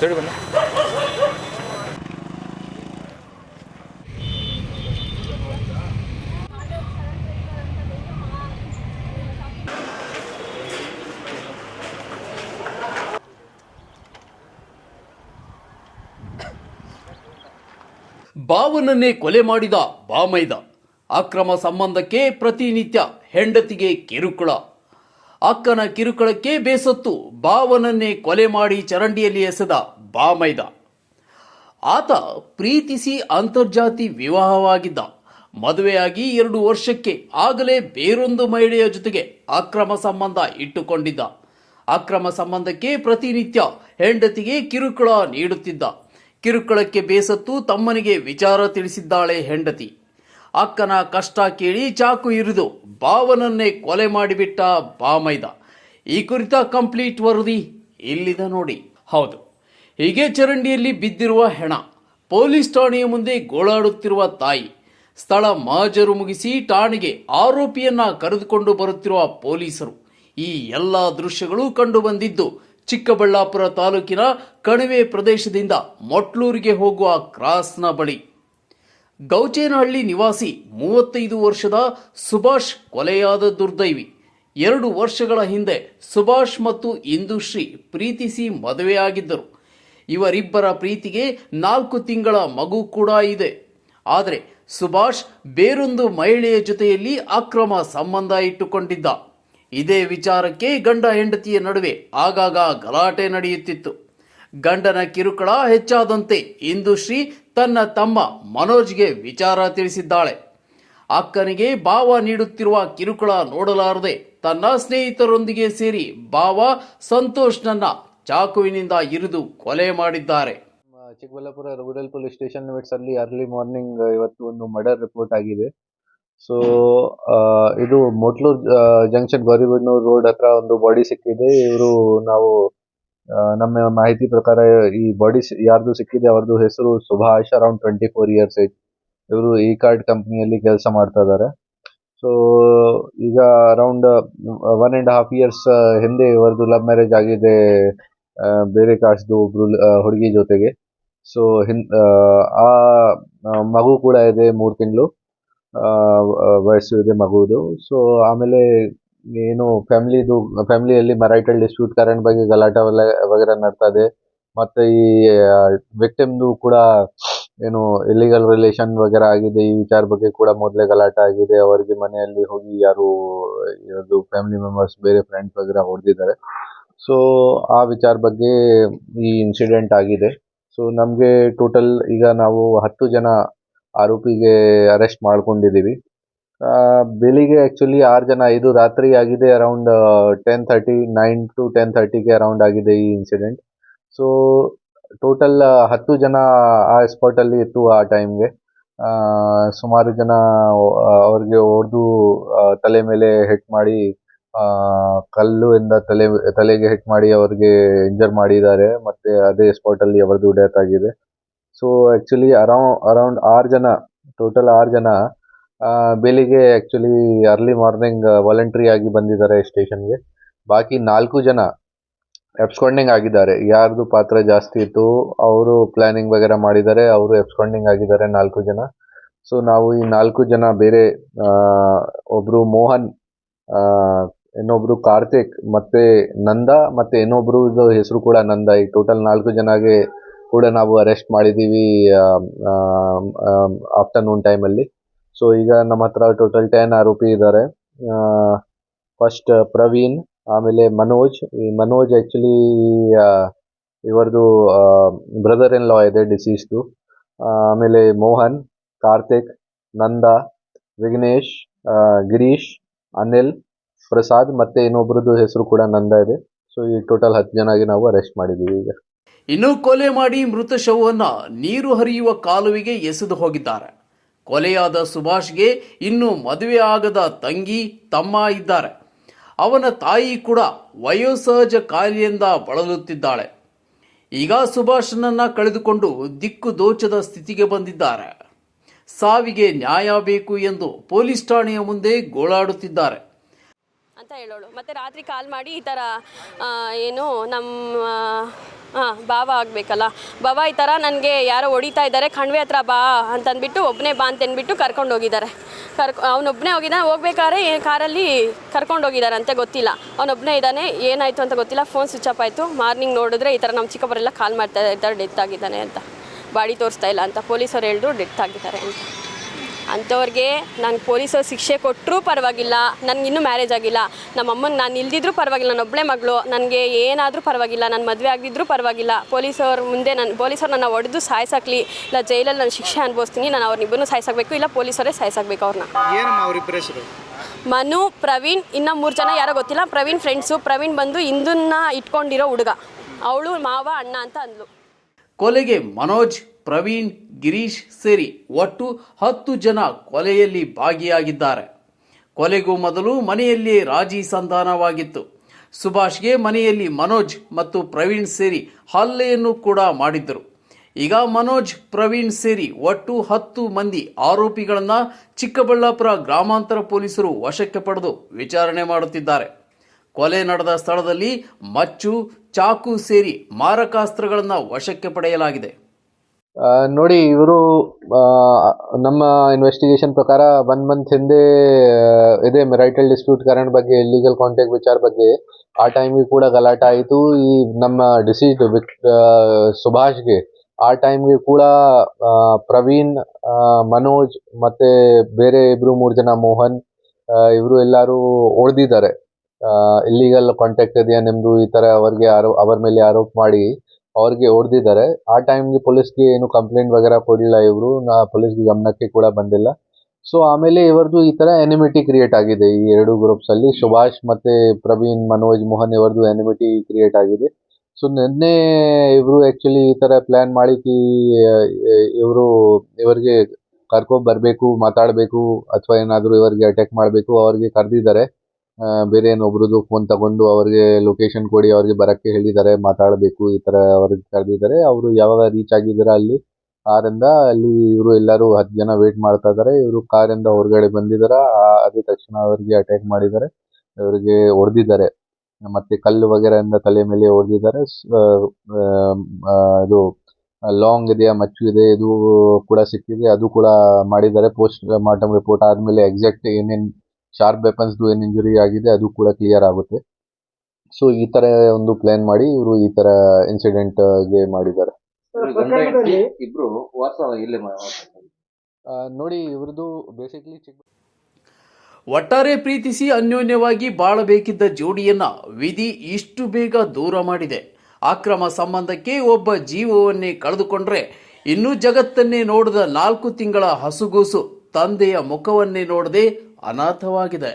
ಸರಿ ಬನ್ನಿ. ಬಾವನನ್ನೇ ಕೊಲೆ ಮಾಡಿದ ಬಾಮೈದ. ಅಕ್ರಮ ಸಂಬಂಧಕ್ಕೆ ಪ್ರತಿನಿತ್ಯ ಹೆಂಡತಿಗೆ ಕಿರುಕುಳ. ಅಕ್ಕನ ಕಿರುಕುಳಕ್ಕೆ ಬೇಸತ್ತು ಬಾವನನ್ನೇ ಕೊಲೆ ಮಾಡಿ ಚರಂಡಿಯಲ್ಲಿ ಎಸೆದ ಬಾಮೈದ ಆತ ಪ್ರೀತಿಸಿ ಅಂತರ್ಜಾತಿ ವಿವಾಹವಾಗಿದ್ದ. ಮದುವೆಯಾಗಿ ಎರಡು ವರ್ಷಕ್ಕೆ ಆಗಲೇ ಬೇರೊಂದು ಮಹಿಳೆಯ ಜೊತೆಗೆ ಅಕ್ರಮ ಸಂಬಂಧ ಇಟ್ಟುಕೊಂಡಿದ್ದ. ಅಕ್ರಮ ಸಂಬಂಧಕ್ಕೆ ಪ್ರತಿನಿತ್ಯ ಹೆಂಡತಿಗೆ ಕಿರುಕುಳ ನೀಡುತ್ತಿದ್ದ. ಕಿರುಕುಳಕ್ಕೆ ಬೇಸತ್ತು ತಮ್ಮನಿಗೆ ವಿಚಾರ ತಿಳಿಸಿದ್ದಾಳೆ ಹೆಂಡತಿ. ಅಕ್ಕನ ಕಷ್ಟ ಕೇಳಿ ಚಾಕು ಇರಿದು ಬಾವನನ್ನೇ ಕೊಲೆ ಮಾಡಿಬಿಟ್ಟ ಬಾಮೈದ. ಈ ಕುರಿತ ಕಂಪ್ಲೀಟ್ ವರದಿ ಇಲ್ಲಿದ ನೋಡಿ. ಹೌದು. ಹೀಗೆ ಚರಂಡಿಯಲ್ಲಿ ಬಿದ್ದಿರುವ ಹೆಣ, ಪೊಲೀಸ್ ಠಾಣೆಯ ಮುಂದೆ ಗೋಳಾಡುತ್ತಿರುವ ತಾಯಿ, ಸ್ಥಳ ಮಾಜರು ಮುಗಿಸಿ ಠಾಣೆಗೆ ಆರೋಪಿಯನ್ನ ಕರೆದುಕೊಂಡು ಬರುತ್ತಿರುವ ಪೊಲೀಸರು. ಈ ಎಲ್ಲ ದೃಶ್ಯಗಳು ಕಂಡುಬಂದಿದ್ದು ಚಿಕ್ಕಬಳ್ಳಾಪುರ ತಾಲೂಕಿನ ಕಣಿವೆ ಪ್ರದೇಶದಿಂದ ಮೊಟ್ಲೂರಿಗೆ ಹೋಗುವ ಕ್ರಾಸ್ನ ಬಳಿ. ಗೌಚೇನಹಳ್ಳಿ ನಿವಾಸಿ ಮೂವತ್ತೈದು ವರ್ಷದ ಸುಭಾಷ್ ಕೊಲೆಯಾದ ದುರ್ದೈವಿ. ಎರಡು ವರ್ಷಗಳ ಹಿಂದೆ ಸುಭಾಷ್ ಮತ್ತು ಇಂದುಶ್ರೀ ಪ್ರೀತಿಸಿ ಮದುವೆಯಾಗಿದ್ದರು ಇವರಿಬ್ಬರ ಪ್ರೀತಿಗೆ ನಾಲ್ಕು ತಿಂಗಳ ಮಗು ಕೂಡ ಇದೆ. ಆದರೆ ಸುಭಾಷ್ ಬೇರೊಂದು ಮಹಿಳೆಯ ಜೊತೆಯಲ್ಲಿ ಅಕ್ರಮ ಸಂಬಂಧ ಇಟ್ಟುಕೊಂಡಿದ್ದ. ಇದೇ ವಿಚಾರಕ್ಕೆ ಗಂಡ ಹೆಂಡತಿಯ ನಡುವೆ ಆಗಾಗ ಗಲಾಟೆ ನಡೆಯುತ್ತಿತ್ತು. ಗಂಡನ ಕಿರುಕುಳ ಹೆಚ್ಚಾದಂತೆ ಇಂದುಶ್ರೀ ತನ್ನ ತಮ್ಮ ಮನೋಜ್ಗೆ ವಿಚಾರ ತಿಳಿಸಿದ್ದಾಳೆ. ಅಕ್ಕನಿಗೆ ಭಾವ ನೀಡುತ್ತಿರುವ ಕಿರುಕುಳ ನೋಡಲಾರದೆ ತನ್ನ ಸ್ನೇಹಿತರೊಂದಿಗೆ ಸೇರಿ ಭಾವ ಸಂತೋಷ್ನನ್ನ ಚಾಕುವಿನಿಂದ ಇರಿದು ಕೊಲೆ ಮಾಡಿದ್ದಾರೆ. ಚಿಕ್ಕಬಳ್ಳಾಪುರ ರೂರಲ್ ಪೊಲೀಸ್ ಸ್ಟೇಷನ್ ಅಲ್ಲಿ ಅರ್ಲಿ ಮಾರ್ನಿಂಗ್ ಇವತ್ತು ಒಂದು ಮರ್ಡರ್ ರಿಪೋರ್ಟ್ ಆಗಿದೆ. ಸೊ ಇದು ಮೊಟ್ಲೂರ್ ಜಂಕ್ಷನ್ ಗೌರಿಬಿಡ್ನೂರ್ ರೋಡ್ ಹತ್ರ ಒಂದು ಬಾಡಿ ಸಿಕ್ಕಿದೆ. ಇವರು ನಾವು ನಮ್ಮ ಮಾಹಿತಿ ಪ್ರಕಾರ ಈ ಬಾಡಿ ಯಾರ್ದು ಸಿಕ್ಕಿದೆ ಅವ್ರದ್ದು ಹೆಸರು Subhash around twenty four years age ಇವರು ಈ ಕಾರ್ಡ್ ಕಂಪ್ನಿಯಲ್ಲಿ ಕೆಲಸ ಮಾಡ್ತಾ ಇದ್ದಾರೆ ಸೊ ಈಗ around one and half years ಹಿಂದೆ ಇವರದು ಲವ್ ಮ್ಯಾರೇಜ್ ಆಗಿದೆ ಬೇರೆ ಕಾಸ್ಟ್ದು ಒಬ್ರು ಹುಡುಗಿ ಜೊತೆಗೆ. ಸೊ ಹಿಂದ್ ಆ, ಮಗು ಕೂಡ ಇದೆ ಮೂರು ತಿಂಗಳು. ವಯಸ್ಸು ಇದೆ ಮಗುದು. ಸೊ ಆಮೇಲೆ ಏನು ಫ್ಯಾಮಿಲಿದು, ಫ್ಯಾಮಿಲಿಯಲ್ಲಿ ಮರೈಟಲ್ ಡಿಸ್ಪ್ಯೂಟ್ ಕರೆಂಟ್ ಬಗ್ಗೆ ಗಲಾಟೆ ವಗೇರ ನಡ್ತಾ ಇದೆ ಮತ್ತೆ ಈ ವಿಕ್ಟಿಮ್ದು ಕೂಡ ಏನು ಇಲ್ಲಿಗಲ್ ರಿಲೇಷನ್ ವಗೇರ ಆಗಿದೆ. ಈ ವಿಚಾರ ಬಗ್ಗೆ ಕೂಡ ಮೊದಲೇ ಗಲಾಟೆ ಆಗಿದೆ. ಅವರಿಗೆ ಮನೆಯಲ್ಲಿ ಹೋಗಿ ಯಾರು ಇರೋದು ಫ್ಯಾಮಿಲಿ ಮೆಂಬರ್ಸ್ ಬೇರೆ ಫ್ರೆಂಡ್ಸ್ ವಗೇರ ಹೊಡೆದಿದ್ದಾರೆ. ಸೊ ಆ ವಿಚಾರ ಬಗ್ಗೆ ಈ ಇನ್ಸಿಡೆಂಟ್ ಆಗಿದೆ. ಸೊ ನಮಗೆ ಟೋಟಲ್ ಈಗ ನಾವು ಹತ್ತು ಜನ ಆರೋಪಿಗೆ ಅರೆಸ್ಟ್ ಮಾಡ್ಕೊಂಡಿದ್ದೀವಿ. ಬೆಳಿಗ್ಗೆ ಆ್ಯಕ್ಚುಲಿ ಆರು ಜನ, ಇದು ರಾತ್ರಿ ಆಗಿದೆ around ten thirty nine to ten ತರ್ಟಿಗೆ ಅರೌಂಡ್ ಆಗಿದೆ ಈ ಇನ್ಸಿಡೆಂಟ್ ಸೊ ಟೋಟಲ್ ಹತ್ತು ಜನ ಆ ಸ್ಪಾಟಲ್ಲಿ ಇತ್ತು ಆ ಟೈಮ್ಗೆ ಸುಮಾರು ಜನ ಅವ್ರಿಗೆ ಹೊಡೆದು ತಲೆ ಮೇಲೆ ಹಿಟ್ ಮಾಡಿ ಕಲ್ಲು ಇಂದ ತಲೆ, ತಲೆಗೆ ಹಿಟ್ ಮಾಡಿ ಅವ್ರಿಗೆ ಇಂಜರ್ ಮಾಡಿದ್ದಾರೆ. ಮತ್ತೆ ಅದೇ ಸ್ಪಾಟಲ್ಲಿ ಅವರದು ಡೆತ್ ಆಗಿದೆ. ಸೊ ಆ್ಯಕ್ಚುಲಿ ಅರೌಂಡ್ ಅರೌಂಡ್ ಆರು ಜನ ಟೋಟಲ್ ಆರು ಜನ ಬೆಳಿಗ್ಗೆ ಆ್ಯಕ್ಚುಲಿ ಅರ್ಲಿ ಮಾರ್ನಿಂಗ್ ವಾಲಂಟ್ರಿ ಆಗಿ ಬಂದಿದ್ದಾರೆ ಸ್ಟೇಷನ್ಗೆ ಬಾಕಿ ನಾಲ್ಕು ಜನ ಎಬ್ಸ್ಕೊಂಡಿಂಗ್ ಆಗಿದ್ದಾರೆ. ಯಾರ್ದು ಪಾತ್ರ ಜಾಸ್ತಿ ಇತ್ತು, ಅವರು ಪ್ಲಾನಿಂಗ್ ವಗೇರ ಮಾಡಿದ್ದಾರೆ, ಅವರು ಎಬ್ಸ್ಕೊಂಡಿಂಗ್ ಆಗಿದ್ದಾರೆ ನಾಲ್ಕು ಜನ. ಸೊ ನಾವು ಈ ನಾಲ್ಕು ಜನ ಬೇರೆ ಒಬ್ಬರು ಮೋಹನ್ ಇನ್ನೊಬ್ರು ಕಾರ್ತಿಕ್ ಮತ್ತೆ ನಂದ ಮತ್ತೆ ಇನ್ನೊಬ್ರು ಹೆಸರು ಕೂಡ ನಂದ. ಈ ಟೋಟಲ್ ನಾಲ್ಕು ಜನಗೆ ಕೂಡ ನಾವು ಅರೆಸ್ಟ್ ಮಾಡಿದ್ದೀವಿ ಆಫ್ಟರ್ನೂನ್ ಟೈಮಲ್ಲಿ ಸೊ ಈಗ ನಮ್ಮ ಹತ್ರ ಟೋಟಲ್ ಟೆನ್ ಆರೋಪಿ ಇದ್ದಾರೆ. ಫಸ್ಟ್ ಪ್ರವೀಣ್, ಆಮೇಲೆ ಮನೋಜ್. ಈ ಮನೋಜ್ ಆ್ಯಕ್ಚುಲಿ ಇವರದು ಬ್ರದರ್ ಇನ್ ಲಾ ಇದೆ ಡಿಸೀಸ್ದು ಆಮೇಲೆ ಮೋಹನ್, ಕಾರ್ತಿಕ್, ನಂದ, ವಿಘ್ನೇಶ್ ಗಿರೀಶ್, ಅನಿಲ್, ಪ್ರಸಾದ್ ಮತ್ತೆ ಇನ್ನೊಬ್ರದ್ದು ಹೆಸರು ಕೂಡ ನಂದ ಇದೆ. ಸೊ ಈ ಟೋಟಲ್ ಹತ್ತು ಆಗಿ ನಾವು ಅರೆಸ್ಟ್ ಮಾಡಿದ್ದೀವಿ ಈಗ. ಇನ್ನು ಕೊಲೆ ಮಾಡಿ ಮೃತ ಶವವನ್ನು ನೀರು ಹರಿಯುವ ಕಾಲುವಿಗೆ ಎಸೆದು ಹೋಗಿದ್ದಾರೆ. ಕೊಲೆಯಾದ ಸುಭಾಷ್ಗೆ ಇನ್ನು ಮದುವೆ ಆಗದ ತಂಗಿ ತಮ್ಮ ಇದ್ದಾರೆ. ಅವನ ತಾಯಿ ಕೂಡ ವಯೋಸಹಜ ಕಾಯಿಲೆಯಿಂದ ಬಳಲುತ್ತಿದ್ದಾಳೆ. ಈಗ ಸುಭಾಷನನ್ನು ಕಳೆದುಕೊಂಡು ದಿಕ್ಕು ದೋಚದ ಸ್ಥಿತಿಗೆ ಬಂದಿದ್ದಾರೆ. ಸಾವಿಗೆ ನ್ಯಾಯ ಬೇಕು ಎಂದು ಪೊಲೀಸ್ ಠಾಣೆಯ ಮುಂದೆ ಗೋಳಾಡುತ್ತಿದ್ದಾರೆ. ಅಂತ ಹೇಳೋಳು. ಮತ್ತೆ ರಾತ್ರಿ ಕಾಲ್ ಮಾಡಿ ಈ ಥರ ಏನು ನಮ್ಮ ಹಾಂ ಬಾವ ಆಗಬೇಕಲ್ಲ. ಬಾವ ಈ ಥರ ನನಗೆ ಯಾರೋ ಹೊಡಿತಾ ಇದ್ದಾರೆ, ಕಣ್ವೆ ಹತ್ರ ಬಾ ಅಂತಂದ್ಬಿಟ್ಟು ಒಬ್ಬನೇ ಬಾ ಅಂತ ಅಂದ್ಬಿಟ್ಟು ಕರ್ಕೊಂಡು ಹೋಗಿದ್ದಾರೆ. ಕರ್ಕೊ ಅವನೊಬ್ಬನೇ ಹೋಗಿದ್ದಾನೆ ಹೋಗ್ಬೇಕಾದ್ರೆ ಕಾರಲ್ಲಿ ಕರ್ಕೊಂಡು ಹೋಗಿದ್ದಾರೆ ಅಂತ ಗೊತ್ತಿಲ್ಲ. ಅವನೊಬ್ಬನೇ ಇದ್ದಾನೆ, ಏನಾಯಿತು ಅಂತ ಗೊತ್ತಿಲ್ಲ. ಫೋನ್ ಸ್ವಿಚ್ ಆಫ್ ಆಯಿತು. ಮಾರ್ನಿಂಗ್ ನೋಡಿದ್ರೆ ಈ ಥರ ನಮ್ಮ ಚಿಕ್ಕಪ್ಪರೆಲ್ಲ ಕಾಲ್ ಮಾಡ್ತಾ ಇದ್ದಾರೆ ಡೆತ್ ಆಗಿದ್ದಾನೆ ಅಂತ. ಬಾಡಿ ತೋರಿಸ್ತಾ ಇಲ್ಲ ಅಂತ. ಪೊಲೀಸರು ಹೇಳಿದ್ರು ಡೆತ್ ಆಗಿದ್ದಾರೆ ಅಂತ. ಅಂಥವ್ರಿಗೆ ನಾನು ಪೊಲೀಸರು ಶಿಕ್ಷೆ ಕೊಟ್ಟರೂ ಪರವಾಗಿಲ್ಲ ನನಗಿನ್ನೂ ಮ್ಯಾರೇಜ್ ಆಗಿಲ್ಲ ನಮ್ಮ ಅಮ್ಮಂಗೆ ನಾನು ಇಲ್ದಿದ್ರೂ ಪರವಾಗಿಲ್ಲ ನಾನು ಒಬ್ಬಳೇ ಮಗಳು ನನಗೆ ಏನಾದರೂ ಪರವಾಗಿಲ್ಲ ನಾನು ಮದುವೆ ಆಗಿದ್ರೂ ಪರವಾಗಿಲ್ಲ ಪೊಲೀಸವ್ರ ಮುಂದೆ ನನ್ನ ಪೊಲೀಸರು ನನ್ನ ಹೊಡೆದು ಸಾಯಿಸಾಕ್ಲಿ ಇಲ್ಲ ಜೈಲಲ್ಲಿ ನಾನು ಶಿಕ್ಷೆ ಅನುಭವಿಸ್ತೀನಿ ನಾನು ಅವ್ರನ್ನಿಬ್ಬರೂ ಸಾಯಿಸಬೇಕು ಇಲ್ಲ ಪೊಲೀಸರೇ ಸಾಯ್ಸಾಕ್ಬೇಕು ಅವ್ರನ್ನ ಮನು ಪ್ರವೀಣ್ ಇನ್ನು ಮೂರು ಜನ ಯಾರೋ ಗೊತ್ತಿಲ್ಲ ಪ್ರವೀಣ್ ಫ್ರೆಂಡ್ಸು ಪ್ರವೀಣ್ ಬಂದು ಇಂದನ್ನ ಇಟ್ಕೊಂಡಿರೋ ಹುಡುಗ. ಅವಳು ಮಾವ ಅಣ್ಣ ಅಂತ ಅಂದ್ಲು. ಕೊಲೆಗೆ ಮನೋಜ್ ಪ್ರವೀಣ್ ಗಿರೀಶ್ ಸೇರಿ ಒಟ್ಟು ಹತ್ತು ಜನ ಕೊಲೆಯಲ್ಲಿ ಭಾಗಿಯಾಗಿದ್ದಾರೆ. ಕೊಲೆಗೂ ಮೊದಲು ಮನೆಯಲ್ಲಿ ರಾಜಿ ಸಂಧಾನವಾಗಿತ್ತು. ಸುಭಾಷ್ಗೆ ಮನೆಯಲ್ಲಿ ಮನೋಜ್ ಮತ್ತು ಪ್ರವೀಣ್ ಸೇರಿ ಹಲ್ಲೆಯನ್ನು ಕೂಡ ಮಾಡಿದ್ದರು. ಈಗ ಮನೋಜ್, ಪ್ರವೀಣ್ ಸೇರಿ ಒಟ್ಟು ಹತ್ತು ಮಂದಿ ಆರೋಪಿಗಳನ್ನು ಚಿಕ್ಕಬಳ್ಳಾಪುರ ಗ್ರಾಮಾಂತರ ಪೊಲೀಸರು ವಶಕ್ಕೆ ಪಡೆದು ವಿಚಾರಣೆ ಮಾಡುತ್ತಿದ್ದಾರೆ. ಕೊಲೆ ನಡೆದ ಸ್ಥಳದಲ್ಲಿ ಮಚ್ಚು, ಚಾಕು ಸೇರಿ ಮಾರಕಾಸ್ತ್ರಗಳನ್ನು ವಶಕ್ಕೆ ಪಡೆಯಲಾಗಿದೆ. ನೋಡಿ, ಇವರು ನಮ್ಮ ಇನ್ವೆಸ್ಟಿಗೇಷನ್ ಪ್ರಕಾರ ಒನ್ ಮಂತ್ ಹಿಂದೆ ಇದೆ ಮೆರೈಟಲ್ ಡಿಸ್ಪ್ಯೂಟ್ ಕಾರಣ ಬಗ್ಗೆ ಲೀಗಲ್ ಕಾಂಟ್ಯಾಕ್ಟ್ ವಿಚಾರ ಬಗ್ಗೆ. ಆ ಟೈಮ್ಗೆ ಕೂಡ ಗಲಾಟೆ ಆಯಿತು. ಈ ನಮ್ಮ ಡಿಸೀಸ್ ಸುಭಾಷ್ಗೆ, ಆ ಟೈಮ್ಗೆ ಕೂಡ ಪ್ರವೀಣ್ ಮನೋಜ್ ಮತ್ತೆ ಬೇರೆ ಇಬ್ರು ಮೂರು ಜನ, ಮೋಹನ್ ಇವರು ಎಲ್ಲರೂ ಹೊಡೆದಿದ್ದಾರೆ ಇಲ್ಲಿಗಲ್ ಕಾಂಟ್ಯಾಕ್ಟ್ ಇದೆಯಾ ನಿಮ್ಮದು ಈ ಥರ ಅವ್ರಿಗೆ ಆರೋ, ಅವರ ಮೇಲೆ ಆರೋಪ ಮಾಡಿ. ಅವ್ರಿಗೆ ಹೊಡೆದಿದ್ದಾರೆ. ಆ ಟೈಮ್ಗೆ ಪೊಲೀಸ್ಗೆ ಏನು ಕಂಪ್ಲೇಂಟ್ ವಗೇರ ಕೊಡಲಿಲ್ಲ ಇವರು. ನಾ ಪೊಲೀಸ್ಗೆ ಗಮನಕ್ಕೆ ಕೂಡ ಬಂದಿಲ್ಲ. ಸೊ ಆಮೇಲೆ ಇವರದು ಈ ತರ ಎನಿಮಿಟಿ ಕ್ರಿಯೇಟ್ ಆಗಿದೆ. ಈ ಎರಡು ಗ್ರೂಪ್ಸ್ ಅಲ್ಲಿ ಸುಭಾಷ್ ಮತ್ತೆ ಪ್ರವೀಣ್, ಮನೋಜ್, ಮೋಹನ್ ಇವರದು ಎನಿಮಿಟಿ ಕ್ರಿಯೇಟ್ ಆಗಿದೆ. ಸೊ ನಿನ್ನೆ ಇವರು ಆಕ್ಚುಲಿ ಈ ತರ ಪ್ಲಾನ್ ಮಾಡಿ ಇವರು ಇವರಿಗೆ ಕರ್ಕೊಂಡ್ ಬರ್ಬೇಕು, ಮಾತಾಡಬೇಕು, ಅಥವಾ ಏನಾದರೂ ಇವರಿಗೆ ಅಟ್ಯಾಕ್ ಮಾಡಬೇಕು, ಅವ್ರಿಗೆ ಕರೆದಿದ್ದಾರೆ. ಬೇರೆ ಏನೊಬ್ರದ್ದು ಫೋನ್ ತಗೊಂಡು ಅವ್ರಿಗೆ ಲೊಕೇಶನ್ ಕೊಡಿ, ಅವ್ರಿಗೆ ಬರಕ್ಕೆ ಹೇಳಿದ್ದಾರೆ, ಮಾತಾಡಬೇಕು, ಈ ತರ ಅವ್ರಿಗೆ ಕರೆದಿದ್ದಾರೆ. ಅವರು ಯಾವಾಗ ರೀಚ್ ಆಗಿದ್ದಾರೆ ಅಲ್ಲಿ ಕಾರಿಂದ ಅಲ್ಲಿ ಇವರು ಎಲ್ಲರೂ ಹತ್ತು ಜನ ವೇಟ್ ಮಾಡ್ತಾ ಇದ್ದಾರೆ. ಇವರು ಕಾರಿಂದ ಹೊರಗಡೆ ಬಂದಿದ್ದಾರೆ. ಅದೇ ತಕ್ಷಣ ಅವರಿಗೆ ಅಟ್ಯಾಕ್ ಮಾಡಿದ್ದಾರೆ. ಇವರಿಗೆ ಹೊಡೆದಿದ್ದಾರೆ. ಮತ್ತೆ ಕಲ್ಲು ವಗೇರೆಯಿಂದ ತಲೆ ಮೇಲೆ ಹೊಡೆದಿದ್ದಾರೆ. ಇದು ಲಾಂಗ್ ಇದೆ ಮಚ್ಚು ಇದೆ, ಇದು ಕೂಡ ಸಿಕ್ಕಿದೆ. ಅದು ಕೂಡ ಮಾಡಿದ್ದಾರೆ. ಪೋಸ್ಟ್ ಮಾರ್ಟಮ್ ರಿಪೋರ್ಟ್ ಆದ್ಮೇಲೆ ಎಕ್ಸಾಕ್ಟ್ ಏನೇನ್ ಶಾರ್ಪ್ ವೆಪನ್ಸ್ದು ಏನು ಇಂಜುರಿ ಆಗಿದೆ ಅದು ಕೂಡ ಕ್ಲಿಯರ್ ಆಗುತ್ತೆ. ಸೊ ಈ ತರ ಒಂದು ಪ್ಲಾನ್ ಮಾಡಿ ಇವರು ಈ ತರ ಇನ್ಸಿಡೆಂಟ್ಗೆ ಮಾಡಿದ್ದಾರೆ. ಇಬ್ರು ವಾಸ ಇಲ್ಲಿ ಆ, ನೋಡಿ ಇವ್ರದ್ದು ಬೇಸಿಕ್ಲಿ ಚಿಕ್ಕ ಒಟ್ಟಾರೆ ಪ್ರೀತಿಸಿ ಅನ್ಯೋನ್ಯವಾಗಿ ಬಾಳಬೇಕಿದ್ದ ಜೋಡಿಯನ್ನ ವಿಧಿ ಇಷ್ಟು ಬೇಗ ದೂರ ಮಾಡಿದೆ. ಅಕ್ರಮ ಸಂಬಂಧಕ್ಕೆ ಒಬ್ಬ ಜೀವವನ್ನೇ ಕಳೆದುಕೊಂಡ್ರೆ ಇನ್ನೂ ಜಗತ್ತನ್ನೇ ನೋಡದ ನಾಲ್ಕು ತಿಂಗಳ ಹಸುಗೂಸು ತಂದೆಯ ಮುಖವನ್ನೇ ನೋಡದೆ ಅನಾಥವಾಗಿದೆ.